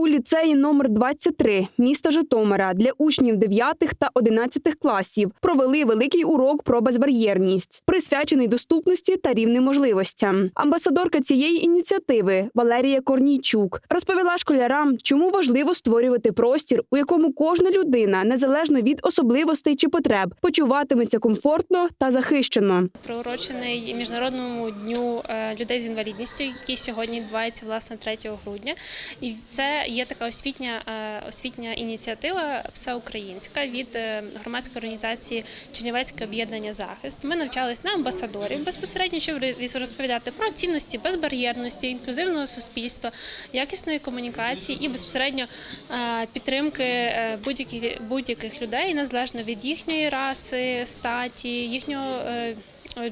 У ліцеї номер 23 міста Житомира для учнів 9 та 11 класів провели великий урок про безбар'єрність, присвячений доступності та рівним можливостям. Амбасадорка цієї ініціативи Валерія Корнійчук розповіла школярам, чому важливо створювати простір, у якому кожна людина, незалежно від особливостей чи потреб, почуватиметься комфортно та захищено. приурочений міжнародному дню е, людей з інвалідністю, який сьогодні відбувається власне 3 грудня. І це є така освітня е, освітня ініціатива всеукраїнська від е, громадської організації Чернівецьке об'єднання захист. Ми навчались на амбасадорів безпосередньо, щоб роз- розповідати про цінності безбар'єрності, інклюзивного суспільства, якісної комунікації і безпосередньо е, підтримки будь-яких будь-яких людей незалежно від їхньої раси, статі, їхнього.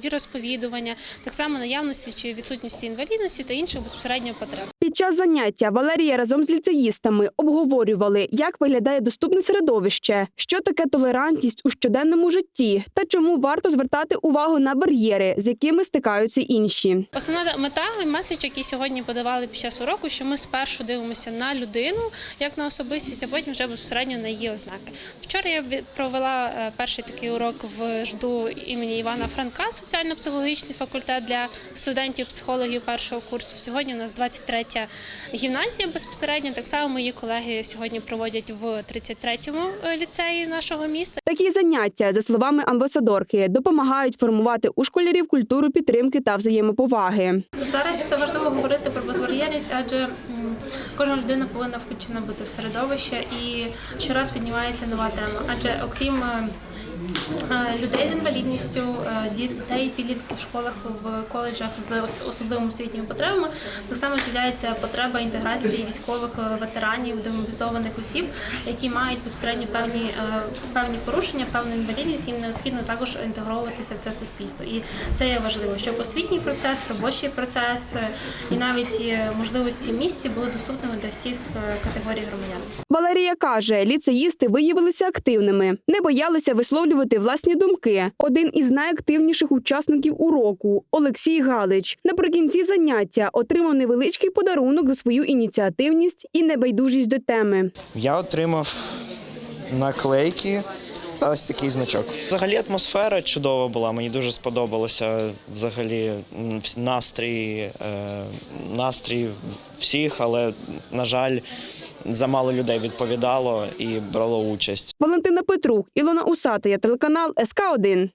Віросповідування, так само наявності чи відсутності інвалідності та інших безпосередньо потреб. Під час заняття Валерія разом з ліцеїстами обговорювали, як виглядає доступне середовище, що таке толерантність у щоденному житті та чому варто звертати увагу на бар'єри, з якими стикаються інші. Основна мета і меседж, який сьогодні подавали під час уроку, що ми спершу дивимося на людину як на особистість, а потім вже безпосередньо на її ознаки. Вчора я провела е, перший такий урок в жду імені Івана Франка, соціально-психологічний факультет для студентів, психологів першого курсу. Сьогодні у нас 23-я гімназія безпосередньо. Так само мої колеги сьогодні проводять в 33-му е, ліцеї нашого міста. Такі заняття, за словами амбасадорки, допомагають формувати у школярів культуру підтримки та взаємоповаги. Зараз це важливо говорити про безбар'єрність, адже кожна людина повинна включена бути в середовище і щораз піднімається нова тема. Адже окрім е, е, людей з інвалідністю, дітей, підлітків в школах, в коледжах з ос- особливими освітніми потребами, так само з'являється потреба інтеграції військових е, ветеранів, демобілізованих осіб, які мають безпосередньо певні е, певні порушення, певну інвалідність. Їм необхідно також інтегровуватися в це суспільство. І це є важливо, щоб освітній процес, робочий процес е, і навіть можливості місці були доступними для всіх категорій громадян. Валерія каже, ліцеїсти виявилися активними, не боялися висловлювати власні думки. Один із найактивніших учасників уроку Олексій Галич наприкінці заняття отримав невеличкий подарунок за свою ініціативність і небайдужість до теми. Я отримав наклейки та ось такий значок. Взагалі атмосфера чудова була. Мені дуже сподобалося взагалі настрій, е, настрій всіх, але на жаль, замало людей відповідало і брало участь. Валентина Петрук, Ілона Усатия, телеканал СК 1